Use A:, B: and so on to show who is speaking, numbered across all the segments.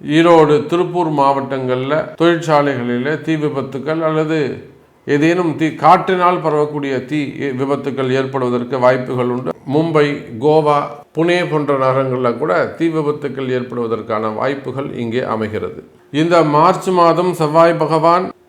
A: ஈரோடு திருப்பூர் மாவட்டங்களில் தொழிற்சாலைகளில் தீ விபத்துக்கள் அல்லது ஏதேனும் தீ காற்றினால் பரவக்கூடிய தீ விபத்துக்கள் ஏற்படுவதற்கு வாய்ப்புகள் உண்டு. மும்பை கோவா புனே போன்ற நகரங்களில் கூட தீ விபத்துக்கள் ஏற்படுவதற்கான வாய்ப்புகள் இங்கே அமைகிறது. இந்த மார்ச் மாதம் செவ்வாய் பகவான்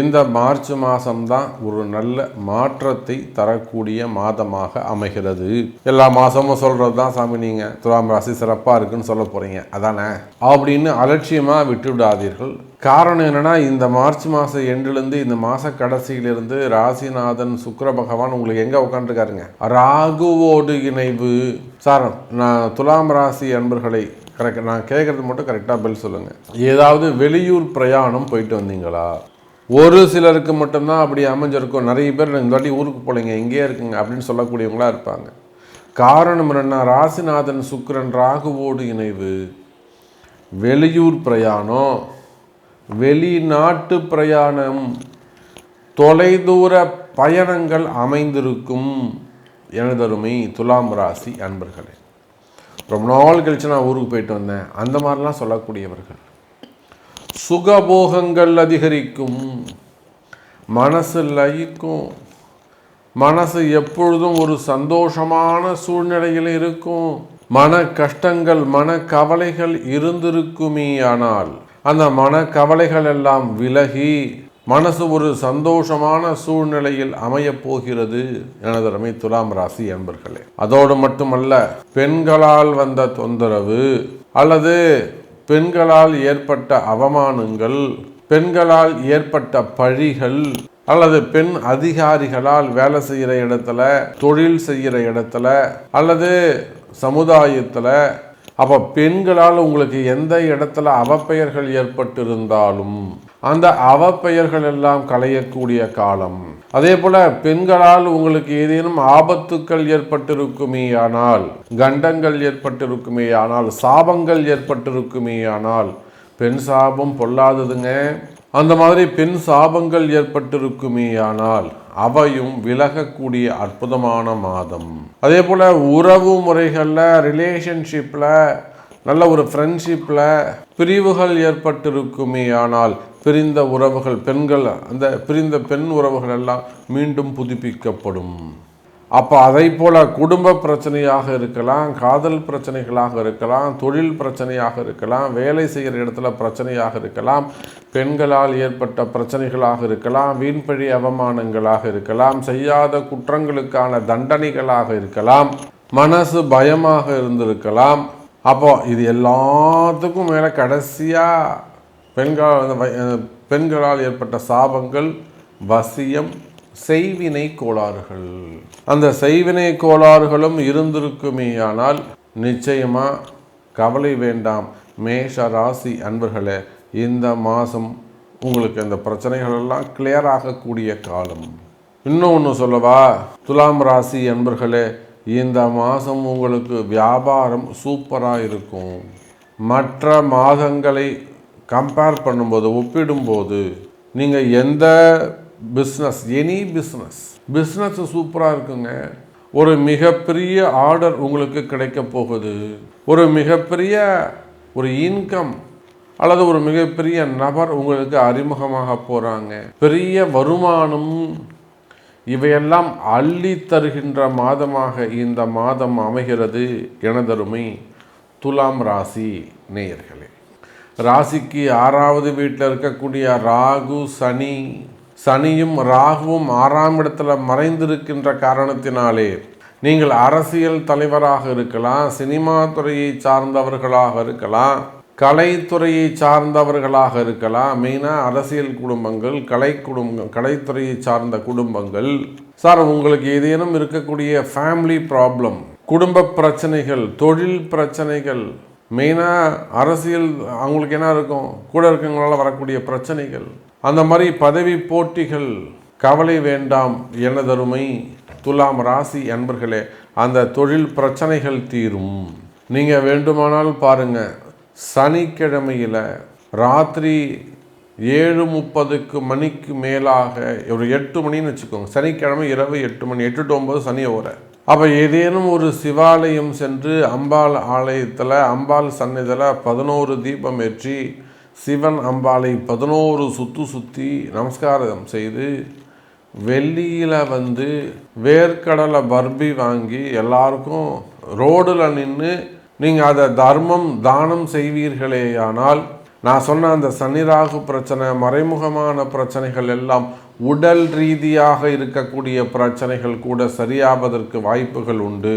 A: இந்த மார்ச் மாதம்தான் ஒரு நல்ல மாற்றத்தை தரக்கூடிய மாதமாக அமைகிறது. எல்லா மாதமும் சொல்கிறது தான் சாமி நீங்கள் துலாம் ராசி சிறப்பாக இருக்குன்னு சொல்ல போகிறீங்க அதானே? அப்படின்னு அலட்சியமாக விட்டுவிடாதீர்கள். காரணம் என்னென்னா இந்த மார்ச் மாதம் எண்டிலிருந்து இந்த மாத கடைசியிலிருந்து ராசிநாதன் சுக்கர பகவான் உங்களுக்கு எங்கே உட்காந்துருக்காருங்க ராகுவோடு இணைவு. சார் நான் துலாம் ராசி அன்பர்களை கரெக்ட் நான் கேட்குறது மட்டும் கரெக்டாக பதில் சொல்லுங்கள் ஏதாவது வெளியூர் பிரயாணம் போயிட்டு வந்தீங்களா? ஒரு சிலருக்கு மட்டும்தான் அப்படி அமைஞ்சிருக்கும். நிறைய பேர் இந்த வாட்டி ஊருக்கு போகலைங்க இங்கேயே இருக்குங்க அப்படின்னு சொல்லக்கூடியவங்களா இருப்பாங்க. காரணம் என்னென்னா ராசிநாதன் சுக்கிரன் ராகுவோடு இணைவு. வெளியூர் பிரயாணம். வெளிநாட்டு பிரயாணம். தொலைதூர பயணங்கள் அமைந்திருக்கும். எனதருமை துலாம் ராசி அன்பர்களே ரொம்ப நாள் கழிச்சு நான் ஊருக்கு போயிட்டு வந்தேன். அந்த மாதிரிலாம் சொல்லக்கூடியவர்கள். சுகபோகங்கள் அதிகரிக்கும். மனசு லயிக்கும். மனசு எப்பொழுதும் ஒரு சந்தோஷமான சூழ்நிலையில் இருக்கும். மன கஷ்டங்கள் மன கவலைகள் இருந்திருக்குமே ஆனால் அந்த மன கவலைகள் எல்லாம் விலகி மனசு ஒரு சந்தோஷமான சூழ்நிலையில் அமையப் போகிறது எனதரமை துலாம் ராசி என்பர்களே அதோடு மட்டுமல்ல பெண்களால் வந்த தொந்தரவு அல்லது பெண்களால் ஏற்பட்ட அவமானங்கள் பெண்களால் ஏற்பட்ட பழிகள் அல்லது பெண் அதிகாரிகளால் வேலை செய்கிற இடத்துல தொழில் செய்கிற இடத்துல அல்லது சமுதாயத்தில் அப்போ பெண்களால் உங்களுக்கு எந்த இடத்துல அவப்பெயர்கள் ஏற்பட்டிருந்தாலும் அந்த அவப்பெயர்கள் எல்லாம் களையக்கூடிய காலம். அதே போல பெண்களால் உங்களுக்கு ஏதேனும் ஆபத்துக்கள் ஏற்பட்டிருக்குமே ஆனால் கண்டங்கள் ஏற்பட்டிருக்குமே ஆனால் சாபங்கள் ஏற்பட்டிருக்குமேயானால் பெண் சாபம் பொல்லாததுங்க. அந்த மாதிரி பெண் சாபங்கள் ஏற்பட்டிருக்குமே ஆனால் அவையும் விலகக்கூடிய அற்புதமான மாதம். அதே போல உறவு முறைகளில் ரிலேஷன்ஷிப்பில் நல்ல ஒரு ஃப்ரெண்ட்ஷிப்பில் பிரிவுகள் ஏற்பட்டிருக்குமே ஆனால் பிரிந்த உறவுகள் பெண்கள் அந்த பிரிந்த பெண் உறவுகள் எல்லாம் மீண்டும் புதுப்பிக்கப்படும். அப்போ அதை போல குடும்ப பிரச்சனையாக இருக்கலாம் காதல் பிரச்சனைகளாக இருக்கலாம் தொழில் பிரச்சனையாக இருக்கலாம் வேலை செய்கிற இடத்துல பிரச்சனையாக இருக்கலாம் பெண்களால் ஏற்பட்ட பிரச்சனைகளாக இருக்கலாம் வீண்பழி அவமானங்களாக இருக்கலாம் செய்யாத குற்றங்களுக்கான தண்டனைகளாக இருக்கலாம் மனசு பயமாக இருந்திருக்கலாம். அப்போ இது எல்லாத்துக்கும் மேலே கடைசியாக பெண்கள் அந்த பெண்களால் ஏற்பட்ட சாபங்கள் வசியம் செய்வினை கோளாறுகள். அந்த செய்வினை கோளாறுகளும் இருந்திருக்குமேயானால் நிச்சயமா கவலை வேண்டாம். மேஷ ராசி அன்பர்களே இந்த மாதம் உங்களுக்கு அந்த பிரச்சனைகள் எல்லாம் கிளியர் ஆகக்கூடிய காலம். இன்னும் ஒன்று சொல்லவா? துலாம் ராசி அன்பர்களே இந்த மாதம் உங்களுக்கு வியாபாரம் சூப்பராக இருக்கும். மற்ற மாதங்களை கம்பேர் பண்ணும்போது ஒப்பிடும்போது நீங்கள் எந்த பிஸ்னஸ் எனி பிஸ்னஸ் பிஸ்னஸ் சூப்பராக இருக்குங்க. ஒரு மிகப்பெரிய ஆர்டர் உங்களுக்கு கிடைக்க போகுது. ஒரு மிகப்பெரிய ஒரு இன்கம் அல்லது ஒரு மிகப்பெரிய நபர் உங்களுக்கு அறிமுகமாக போகிறாங்க பெரிய வருமானம் இவையெல்லாம் அள்ளி தருகின்ற மாதமாக இந்த மாதம் அமைகிறது எனதருமை துலாம் ராசி நேயர்களே. ராசிக்கு ஆறாவது வீட்டில் இருக்கக்கூடிய ராகு சனி சனியும் ராகுவும் ஆறாம் இடத்துல மறைந்திருக்கின்ற காரணத்தினாலே நீங்கள் அரசியல் தலைவராக இருக்கலாம் சினிமா துறையை சார்ந்தவர்களாக இருக்கலாம் கலைத்துறையை சார்ந்தவர்களாக இருக்கலாம் மெயினாக அரசியல் குடும்பங்கள் கலை குடும்பம் கலைத்துறையை சார்ந்த குடும்பங்கள். சார் உங்களுக்கு ஏதேனும் இருக்கக்கூடிய ஃபேமிலி ப்ராப்ளம் குடும்ப பிரச்சனைகள் தொழில் பிரச்சனைகள் மெயினாக அரசியல் அவங்களுக்கு என்ன இருக்கும்? கூட இருக்கவங்களால வரக்கூடிய பிரச்சனைகள். அந்த மாதிரி பதவி போட்டிகள் கவலை வேண்டாம் எனதருமை துலாம் ராசி அன்பர்களே அந்த தொழில் பிரச்சனைகள் தீரும். நீங்கள் வேண்டுமானால் பாருங்க சனிக்கிழமையில் ராத்திரி ஏழு முப்பதுக்கு மணிக்கு மேலாக ஒரு எட்டு மணின்னு வச்சுக்கோங்க சனிக்கிழமை இரவு எட்டு மணி எட்டு டு ஒம்பது சனி ஓரை அப்போ ஏதேனும் ஒரு சிவாலயம் சென்று அம்பாள் ஆலயத்தில் அம்பாள் சந்நிதியில் பதினோரு தீபம் ஏற்றி சிவன் அம்பாளை பதினோரு சுற்று சுற்றி நமஸ்காரம் செய்து வெள்ளியில் வந்து வேர்க்கடலை பர்பி வாங்கி எல்லாருக்கும் ரோடில் நின்று நீங்கள் அதை தர்மம் தானம் செய்வீர்களேயானால் நான் சொன்ன அந்த சன்னிராகு பிரச்சனை மறைமுகமான பிரச்சனைகள் எல்லாம் உடல் ரீதியாக இருக்கக்கூடிய பிரச்சனைகள் கூட சரியாவதற்கு வாய்ப்புகள் உண்டு.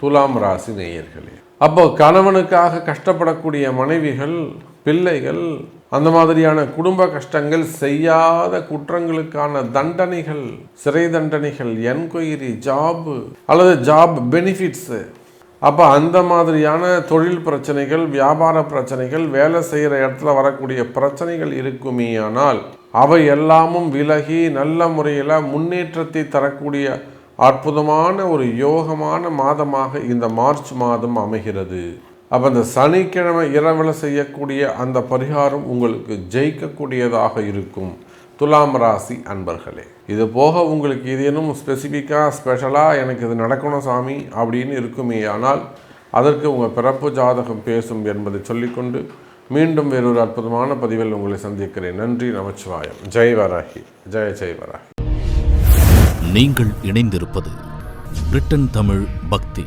A: துலாம் ராசி நேயர்களே. அப்போ கணவனுக்காக கஷ்டப்படக்கூடிய மனைவிகள் பிள்ளைகள் அந்த மாதிரியான குடும்ப கஷ்டங்கள் செய்யாத குற்றங்களுக்கான தண்டனைகள் சிறை தண்டனைகள் என்கொயரி ஜாபு அல்லது ஜாப் பெனிஃபிட்ஸு அப்போ அந்த மாதிரியான தொழில் பிரச்சனைகள் வியாபார பிரச்சனைகள் வேலை செய்கிற இடத்துல வரக்கூடிய பிரச்சனைகள் இருக்குமேயானால் அவை எல்லாமும் விலகி நல்ல முறையில் முன்னேற்றத்தை தரக்கூடிய அற்புதமான ஒரு யோகமான மாதமாக இந்த மார்ச் மாதம் அமைகிறது. அப்போ இந்த சனிக்கிழமை இரவில் செய்யக்கூடிய அந்த பரிகாரம் உங்களுக்கு ஜெயிக்கக்கூடியதாக இருக்கும். துலாம் ராசி அன்பர்களே இது போக உங்களுக்கு ஏதேனும் ஸ்பெசிஃபிக்காக ஸ்பெஷலாக எனக்கு இது நடக்கணும் சாமி அப்படின்னு இருக்குமே ஆனால் அதற்கு உங்கள் பிறப்பு ஜாதகம் பேசும் என்பதை சொல்லிக்கொண்டு மீண்டும் வேறொரு அற்புதமான பதிவில் உங்களை சந்திக்கிறேன். நன்றி நமச்சிவாயம். ஜெய் வராகி. ஜெய ஜெய் வராகி.
B: நீங்கள் இணைந்திருப்பது பிரிட்டன் தமிழ் பக்தி.